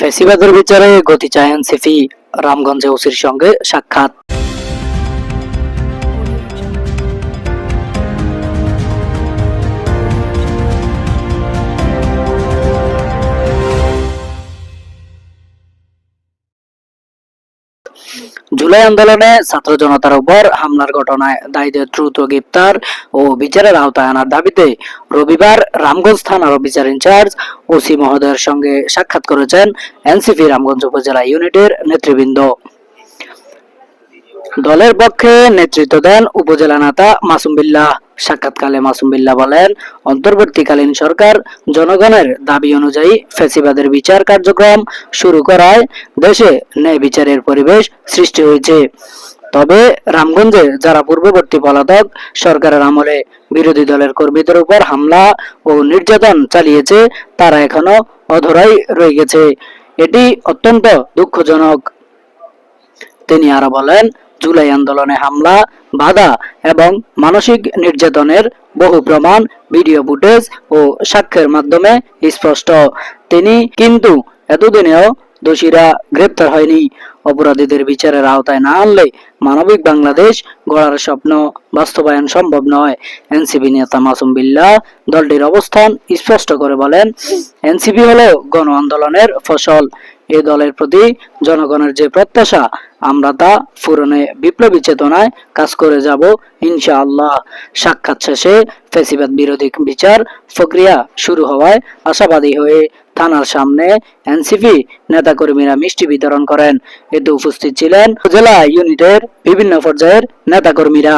ফেসিবাদের বিচারে গতি চায় এনসিপি। রামগঞ্জে ওসির সঙ্গে সাক্ষাৎ। জুলাই আন্দোলনে ছাত্র জনতার উপর হামলার ঘটনায় দায়ীদের দ্রুত গ্রেপ্তার ও বিচারের আওতায় আনার দাবিতে রবিবার রামগঞ্জ থানার অফিসার ইনচার্জ ওসি মহোদয়ের সঙ্গে সাক্ষাৎ করেছেন এনসিপি রামগঞ্জ উপজেলা ইউনিটের নেতৃবৃন্দ। দলের পক্ষে নেতৃত্ব দেন উপজেলা নেতা মাসুম বিল্লাহ সাক্ষাৎকালে মাসুম বিল্লাহ বলেন, অন্তর্বর্তীকালীন সরকার জনগণের দাবি অনুযায়ী ফেসিবাদের বিচার কার্যক্রম শুরু করায় দেশে ন্যায় বিচারের পরিবেশ সৃষ্টি হয়েছে। তবে রামগঞ্জে যারা পূর্ববর্তী পলাতক সরকারের আমলে বিরোধী দলের কর্মীদের উপর হামলা ও নির্যাতন চালিয়েছে, তারা এখনও অধরাই রয়ে গেছে। এটি অত্যন্ত দুঃখজনক। তিনি আরও বলেন জুলাই আন্দোলনে হামলা, বাধা এবং মানসিক নির্যাতনের বহু প্রমাণ, ভিডিও ফুটেজ ও সাক্ষ্যের মাধ্যমে স্পষ্ট। তিনি কিন্তু এতদিনেও দোষীরা গ্রেপ্তার হয়নি। অপরাধীদের বিচারের আওতায় না আনলে মানবিক বাংলাদেশ গড়ার স্বপ্ন বাস্তবায়ন সম্ভব নয়। এনসিপি নেতা মাসুম বিল্লাহ দলটির অবস্থান স্পষ্ট করে বলেন, এনসিপি হলো গণ আন্দোলনের ফসল। এ দলের প্রতি জনগণের যে প্রত্যাশা, আমরা তা পূরণে বিপ্লবী চেতনায় কাজ করে যাব ইনশাআল্লাহ। সাক্ষাৎ শেষে ফেসিবাদ বিরোধী বিচার প্রক্রিয়া শুরু হওয়ায় আশাবাদী হয়ে থানার সামনে এনসিপি নেতাকর্মীরা মিষ্টি বিতরণ করেন। এতে উপস্থিত ছিলেন জেলা ইউনিটের বিভিন্ন পর্যায়ের নেতাকর্মীরা।